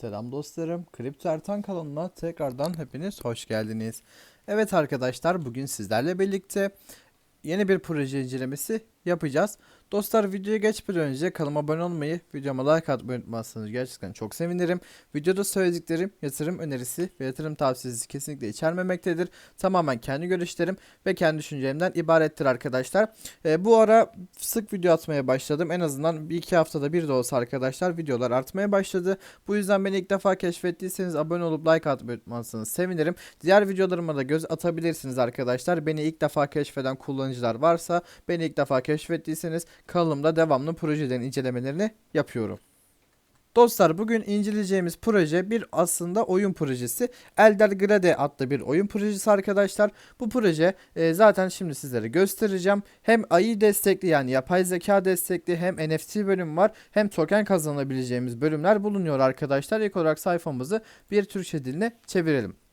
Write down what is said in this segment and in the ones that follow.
Selam dostlarım. Kripto Ertan kanalına tekrardan hepiniz hoş geldiniz. Evet arkadaşlar bugün sizlerle birlikte yeni bir proje incelemesi yapacağız. Dostlar videoya geçmeden önce kanalıma abone olmayı, videoma like atmayı unutmazsanız gerçekten çok sevinirim. Videoda söylediklerim yatırım önerisi ve yatırım tavsiyesi kesinlikle içermemektedir. Tamamen kendi görüşlerim ve kendi düşüncelerimden ibarettir arkadaşlar. Ee, bu ara sık video atmaya başladım. En azından bir iki haftada bir de olsa arkadaşlar videolar artmaya başladı. Bu yüzden beni ilk defa keşfettiyseniz abone olup like atmayı unutmazsanız sevinirim. Diğer videolarıma da göz atabilirsiniz arkadaşlar. Beni ilk defa keşfeden kullanıcılar varsa beni ilk defa keşfettiyseniz kanalımda devamlı projelerin incelemelerini yapıyorum. Dostlar bugün inceleyeceğimiz proje bir aslında oyun projesi. Elder Grade adlı bir oyun projesi arkadaşlar. Bu proje e, zaten şimdi sizlere göstereceğim. Hem AI destekli yani yapay zeka destekli hem NFT bölüm var hem token kazanabileceğimiz bölümler bulunuyor arkadaşlar. İlk olarak sayfamızı bir Türkçe diline çevirelim.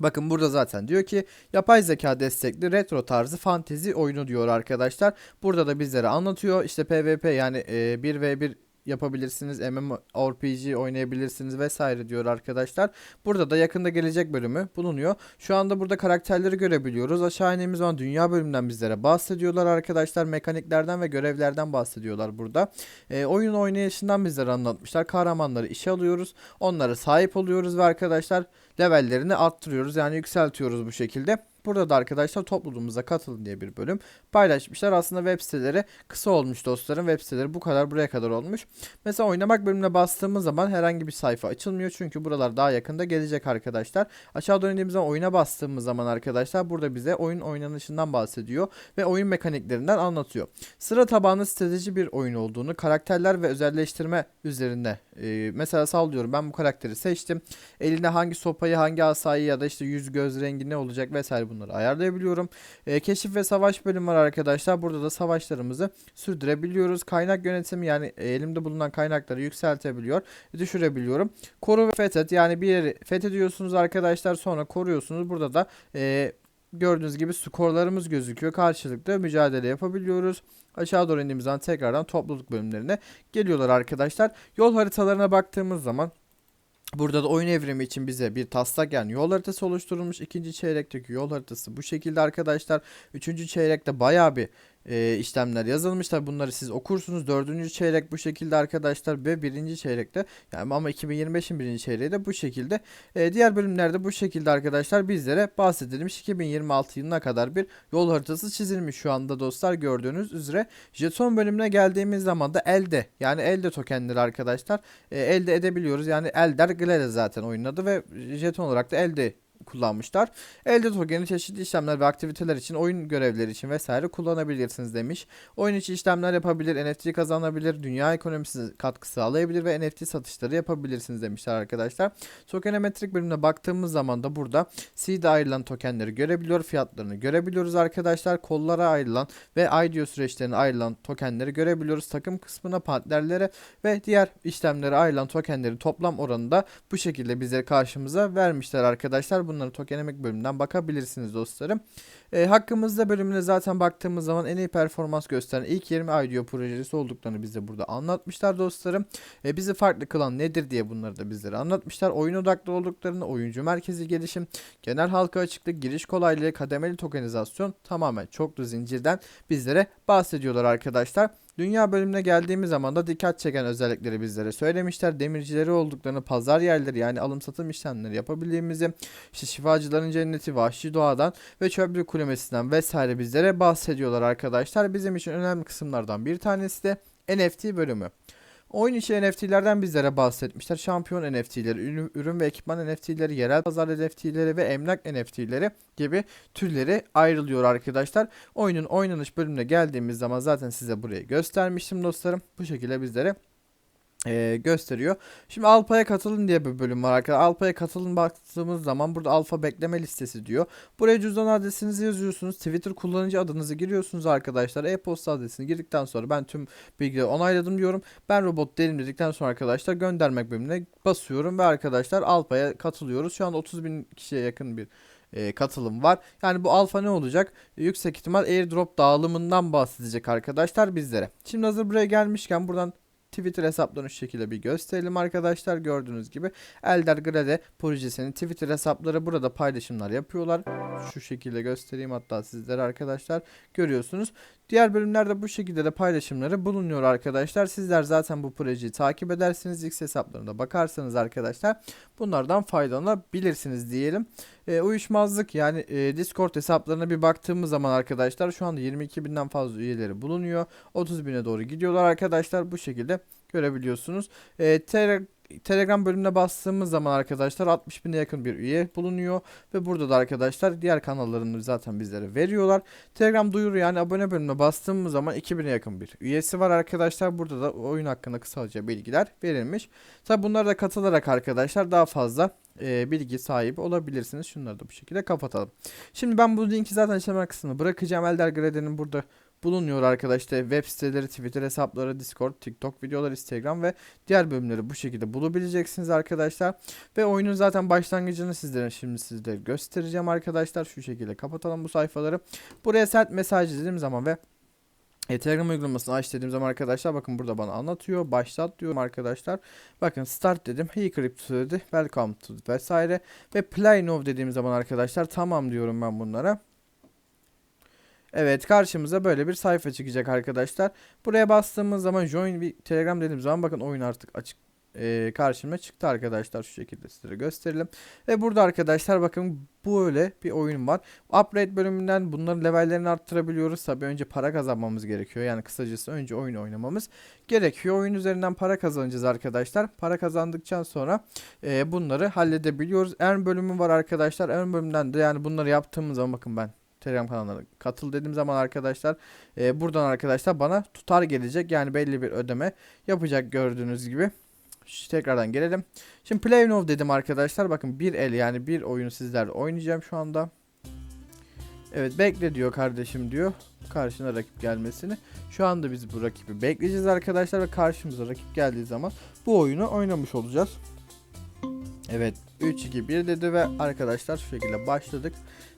Bakın burada zaten diyor ki yapay zeka destekli retro tarzı fantezi oyunu diyor arkadaşlar. Burada da bizlere anlatıyor. İşte PvP yani e, 1v1 yapabilirsiniz. MMORPG oynayabilirsiniz vesaire diyor arkadaşlar. Burada da yakında gelecek bölümü bulunuyor. Şu anda burada karakterleri görebiliyoruz. Aşağı indiğimiz zaman dünya bölümünden bizlere bahsediyorlar arkadaşlar. Mekaniklerden ve görevlerden bahsediyorlar burada. E, oyun oynayışından bizlere anlatmışlar. Kahramanları işe alıyoruz. Onlara sahip oluyoruz ve arkadaşlar levellerini arttırıyoruz. Yani yükseltiyoruz bu şekilde. Burada da arkadaşlar topluluğumuza katılın diye bir bölüm paylaşmışlar. Aslında web siteleri kısa olmuş dostlarım. Web siteleri bu kadar buraya kadar olmuş. Mesela oynamak bölümüne bastığımız zaman herhangi bir sayfa açılmıyor. Çünkü buralar daha yakında gelecek arkadaşlar. Aşağı doğru indiğimiz zaman oyuna bastığımız zaman arkadaşlar burada bize oyun oynanışından bahsediyor. Ve oyun mekaniklerinden anlatıyor. Sıra tabanlı strateji bir oyun olduğunu, karakterler ve özelleştirme üzerinde. Ee, mesela sallıyorum ben bu karakteri seçtim. Eline hangi sopayı, hangi asayı ya da işte yüz göz rengi ne olacak vesaire bunları ayarlayabiliyorum. Ee, keşif ve savaş bölümü var arkadaşlar. Burada da savaşlarımızı sürdürebiliyoruz. Kaynak yönetimi yani e, elimde bulunan kaynakları yükseltebiliyor, düşürebiliyorum. Koru ve fethet yani bir yeri fethediyorsunuz arkadaşlar sonra koruyorsunuz. Burada da e, gördüğünüz gibi skorlarımız gözüküyor. Karşılıklı mücadele yapabiliyoruz. Aşağı doğru indiğimiz zaman tekrardan topluluk bölümlerine geliyorlar arkadaşlar. Yol haritalarına baktığımız zaman Burada da oyun evrimi için bize bir taslak yani yol haritası oluşturulmuş. İkinci çeyrekteki yol haritası bu şekilde arkadaşlar. Üçüncü çeyrekte bayağı bir e, işlemler yazılmış. Tabi bunları siz okursunuz. Dördüncü çeyrek bu şekilde arkadaşlar ve birinci çeyrekte yani ama 2025'in birinci çeyreği de bu şekilde. E, diğer bölümlerde bu şekilde arkadaşlar bizlere bahsedilmiş. 2026 yılına kadar bir yol haritası çizilmiş şu anda dostlar gördüğünüz üzere. Jeton bölümüne geldiğimiz zaman da elde yani elde tokenleri arkadaşlar e, elde edebiliyoruz. Yani Elder Glade zaten oyunun adı ve jeton olarak da elde kullanmışlar. Elde tokeni çeşitli işlemler ve aktiviteler için, oyun görevleri için vesaire kullanabilirsiniz demiş. Oyun içi işlemler yapabilir, NFT kazanabilir, dünya ekonomisi katkı sağlayabilir ve NFT satışları yapabilirsiniz demişler arkadaşlar. Tokenemetrik bölümüne baktığımız zaman da burada seed ayrılan tokenleri görebiliyor, fiyatlarını görebiliyoruz arkadaşlar. Kollara ayrılan ve IDO süreçlerine ayrılan tokenleri görebiliyoruz. Takım kısmına, partnerlere ve diğer işlemlere ayrılan tokenlerin toplam oranı da bu şekilde bize karşımıza vermişler arkadaşlar. Bunları tokenemek bölümünden bakabilirsiniz dostlarım. E, hakkımızda bölümüne zaten baktığımız zaman en iyi performans gösteren ilk 20 IDO projesi olduklarını bize burada anlatmışlar dostlarım. E, bizi farklı kılan nedir diye bunları da bizlere anlatmışlar. Oyun odaklı olduklarını, oyuncu merkezi gelişim, genel halka açıklık, giriş kolaylığı, kademeli tokenizasyon tamamen çoklu zincirden bizlere bahsediyorlar arkadaşlar. Dünya bölümüne geldiğimiz zaman da dikkat çeken özellikleri bizlere söylemişler. Demircileri olduklarını, pazar yerleri yani alım satım işlemleri yapabildiğimizi, işte şifacıların cenneti, vahşi doğadan ve çöplük kulübesinden vesaire bizlere bahsediyorlar arkadaşlar. Bizim için önemli kısımlardan bir tanesi de NFT bölümü. Oyun içi NFT'lerden bizlere bahsetmişler. Şampiyon NFT'leri, ürün, ve ekipman NFT'leri, yerel pazar NFT'leri ve emlak NFT'leri gibi türleri ayrılıyor arkadaşlar. Oyunun oynanış bölümüne geldiğimiz zaman zaten size burayı göstermiştim dostlarım. Bu şekilde bizlere e, gösteriyor. Şimdi Alpa'ya katılın diye bir bölüm var arkadaşlar. Alpa'ya katılın baktığımız zaman burada Alfa bekleme listesi diyor. Buraya cüzdan adresinizi yazıyorsunuz. Twitter kullanıcı adınızı giriyorsunuz arkadaşlar. E-posta adresini girdikten sonra ben tüm bilgileri onayladım diyorum. Ben robot değilim dedikten sonra arkadaşlar göndermek bölümüne basıyorum ve arkadaşlar Alpa'ya katılıyoruz. Şu anda 30 bin kişiye yakın bir e, katılım var. Yani bu alfa ne olacak? Yüksek ihtimal airdrop dağılımından bahsedecek arkadaşlar bizlere. Şimdi hazır buraya gelmişken buradan Twitter hesaplarını şu şekilde bir gösterelim arkadaşlar. Gördüğünüz gibi Elder Grade projesinin Twitter hesapları burada paylaşımlar yapıyorlar. Şu şekilde göstereyim hatta sizlere arkadaşlar görüyorsunuz. Diğer bölümlerde bu şekilde de paylaşımları bulunuyor arkadaşlar. Sizler zaten bu projeyi takip edersiniz. X hesaplarına bakarsanız arkadaşlar bunlardan faydalanabilirsiniz diyelim. E, uyuşmazlık yani e, Discord hesaplarına bir baktığımız zaman arkadaşlar şu anda 22 binden fazla üyeleri bulunuyor. 30 bine doğru gidiyorlar arkadaşlar. Bu şekilde görebiliyorsunuz. E, Tele- Telegram bölümüne bastığımız zaman arkadaşlar 60 bine yakın bir üye bulunuyor. Ve burada da arkadaşlar diğer kanallarını zaten bizlere veriyorlar. Telegram duyuru yani abone bölümüne bastığımız zaman 2000'e yakın bir üyesi var arkadaşlar. Burada da oyun hakkında kısaca bilgiler verilmiş. Tabi bunlara da katılarak arkadaşlar daha fazla e, bilgi sahibi olabilirsiniz. Şunları da bu şekilde kapatalım. Şimdi ben bu linki zaten açıklama kısmına bırakacağım. Elder Grade'nin burada bulunuyor arkadaşlar. Web siteleri, Twitter hesapları, Discord, TikTok videolar, Instagram ve diğer bölümleri bu şekilde bulabileceksiniz arkadaşlar. Ve oyunun zaten başlangıcını sizlere şimdi sizlere göstereceğim arkadaşlar. Şu şekilde kapatalım bu sayfaları. Buraya sert mesaj dediğim zaman ve e, Telegram uygulamasını aç dediğim zaman arkadaşlar bakın burada bana anlatıyor. Başlat diyorum arkadaşlar. Bakın start dedim. Hey crypto dedi. Welcome to vesaire. Ve play now dediğim zaman arkadaşlar tamam diyorum ben bunlara. Evet karşımıza böyle bir sayfa çıkacak arkadaşlar. Buraya bastığımız zaman join bir Telegram dediğim zaman bakın oyun artık açık e, karşıma çıktı arkadaşlar şu şekilde size gösterelim. Ve burada arkadaşlar bakın böyle bir oyun var. Upgrade bölümünden bunların levellerini arttırabiliyoruz. Tabi önce para kazanmamız gerekiyor. Yani kısacası önce oyun oynamamız gerekiyor. Oyun üzerinden para kazanacağız arkadaşlar. Para kazandıktan sonra e, bunları halledebiliyoruz. Earn bölümü var arkadaşlar. Earn bölümünden de yani bunları yaptığımız zaman bakın ben Telegram kanalına katıl dediğim zaman arkadaşlar e, buradan arkadaşlar bana tutar gelecek. Yani belli bir ödeme yapacak gördüğünüz gibi. Şu tekrardan gelelim. Şimdi play now dedim arkadaşlar. Bakın bir el yani bir oyunu sizlerle oynayacağım şu anda. Evet bekle diyor kardeşim diyor. Karşına rakip gelmesini. Şu anda biz bu rakibi bekleyeceğiz arkadaşlar ve karşımıza rakip geldiği zaman bu oyunu oynamış olacağız. Evet 3 2 1 dedi ve arkadaşlar şu şekilde başladık.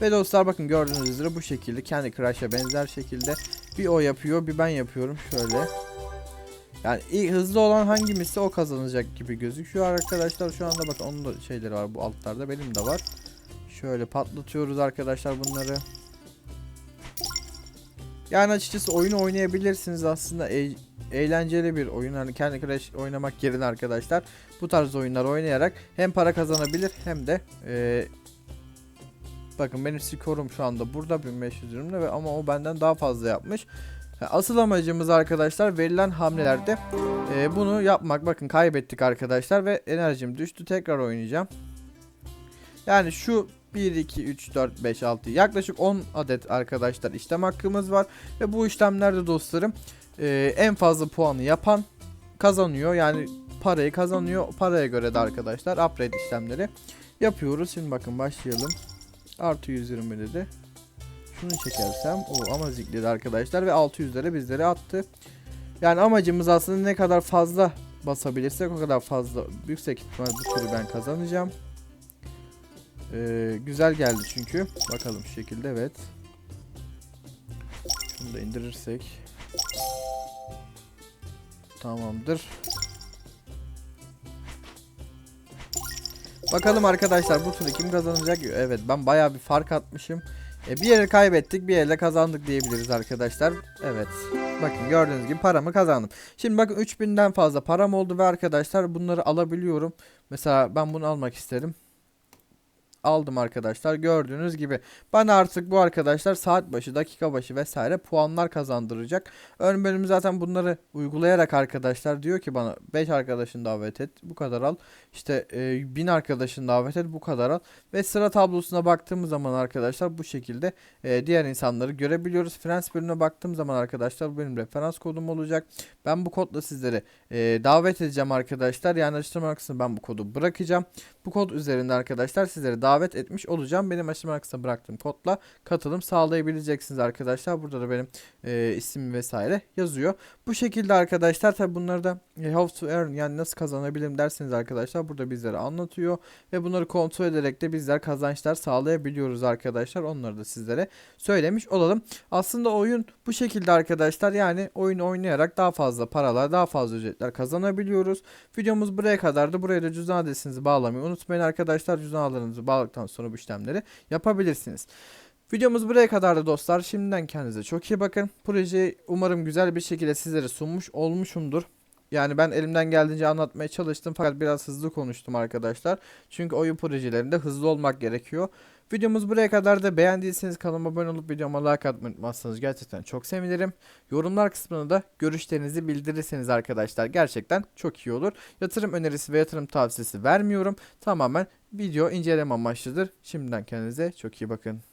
Ve dostlar bakın gördüğünüz üzere bu şekilde kendi Crush'a benzer şekilde bir o yapıyor bir ben yapıyorum şöyle. Yani ilk hızlı olan hangimizse o kazanacak gibi gözüküyor arkadaşlar. Şu anda bakın onun da şeyleri var bu altlarda benim de var. Şöyle patlatıyoruz arkadaşlar bunları. Yani açıkçası oyunu oynayabilirsiniz aslında e- eğlenceli bir oyun. Hani kendi Crash oynamak yerine arkadaşlar bu tarz oyunlar oynayarak hem para kazanabilir hem de e, bakın benim skorum şu anda burada 1520'de ve ama o benden daha fazla yapmış. Asıl amacımız arkadaşlar verilen hamlelerde e, bunu yapmak. Bakın kaybettik arkadaşlar ve enerjim düştü. Tekrar oynayacağım. Yani şu 1, 2, 3, 4, 5, 6 yaklaşık 10 adet arkadaşlar işlem hakkımız var. Ve bu işlemlerde dostlarım e, en fazla puanı yapan kazanıyor. Yani parayı kazanıyor. Paraya göre de arkadaşlar upgrade işlemleri yapıyoruz. Şimdi bakın başlayalım. Artı 120 dedi. Şunu çekersem o ama zikledi arkadaşlar ve 600'lere bizlere attı. Yani amacımız aslında ne kadar fazla basabilirsek o kadar fazla yüksek ihtimal bu turu ben kazanacağım. Ee, güzel geldi çünkü. Bakalım şu şekilde evet. Şunu da indirirsek. Tamamdır. Bakalım arkadaşlar bu turu kim kazanacak? Evet ben bayağı bir fark atmışım. E, bir yere kaybettik bir yere kazandık diyebiliriz arkadaşlar. Evet. Bakın gördüğünüz gibi paramı kazandım. Şimdi bakın 3000'den fazla param oldu ve arkadaşlar bunları alabiliyorum. Mesela ben bunu almak isterim aldım arkadaşlar. Gördüğünüz gibi bana artık bu arkadaşlar saat başı, dakika başı vesaire puanlar kazandıracak. Ön bölüm zaten bunları uygulayarak arkadaşlar diyor ki bana 5 arkadaşın davet et bu kadar al. İşte e, 1000 arkadaşın davet et bu kadar al. Ve sıra tablosuna baktığımız zaman arkadaşlar bu şekilde e, diğer insanları görebiliyoruz. Frans bölümüne baktığım zaman arkadaşlar benim referans kodum olacak. Ben bu kodla sizleri e, davet edeceğim arkadaşlar. Yani açıklama ben bu kodu bırakacağım. Bu kod üzerinde arkadaşlar sizlere davet davet etmiş olacağım. Benim açımdan kısa bıraktığım kodla katılım sağlayabileceksiniz arkadaşlar. Burada da benim e, isim vesaire yazıyor. Bu şekilde arkadaşlar tabi bunları da e, how to earn yani nasıl kazanabilirim derseniz arkadaşlar burada bizlere anlatıyor. Ve bunları kontrol ederek de bizler kazançlar sağlayabiliyoruz arkadaşlar. Onları da sizlere söylemiş olalım. Aslında oyun bu şekilde arkadaşlar yani oyun oynayarak daha fazla paralar daha fazla ücretler kazanabiliyoruz. Videomuz buraya kadardı. Buraya da cüzdan adresinizi bağlamayı unutmayın arkadaşlar. Cüzdan adlarınızı bağladıktan sonra bu işlemleri yapabilirsiniz. Videomuz buraya kadardı dostlar. Şimdiden kendinize çok iyi bakın. Projeyi umarım güzel bir şekilde sizlere sunmuş olmuşumdur. Yani ben elimden geldiğince anlatmaya çalıştım fakat biraz hızlı konuştum arkadaşlar. Çünkü oyun projelerinde hızlı olmak gerekiyor. Videomuz buraya kadar da beğendiyseniz kanalıma abone olup videoma like atmayı unutmazsanız gerçekten çok sevinirim. Yorumlar kısmına da görüşlerinizi bildirirseniz arkadaşlar gerçekten çok iyi olur. Yatırım önerisi ve yatırım tavsiyesi vermiyorum. Tamamen video inceleme amaçlıdır. Şimdiden kendinize çok iyi bakın.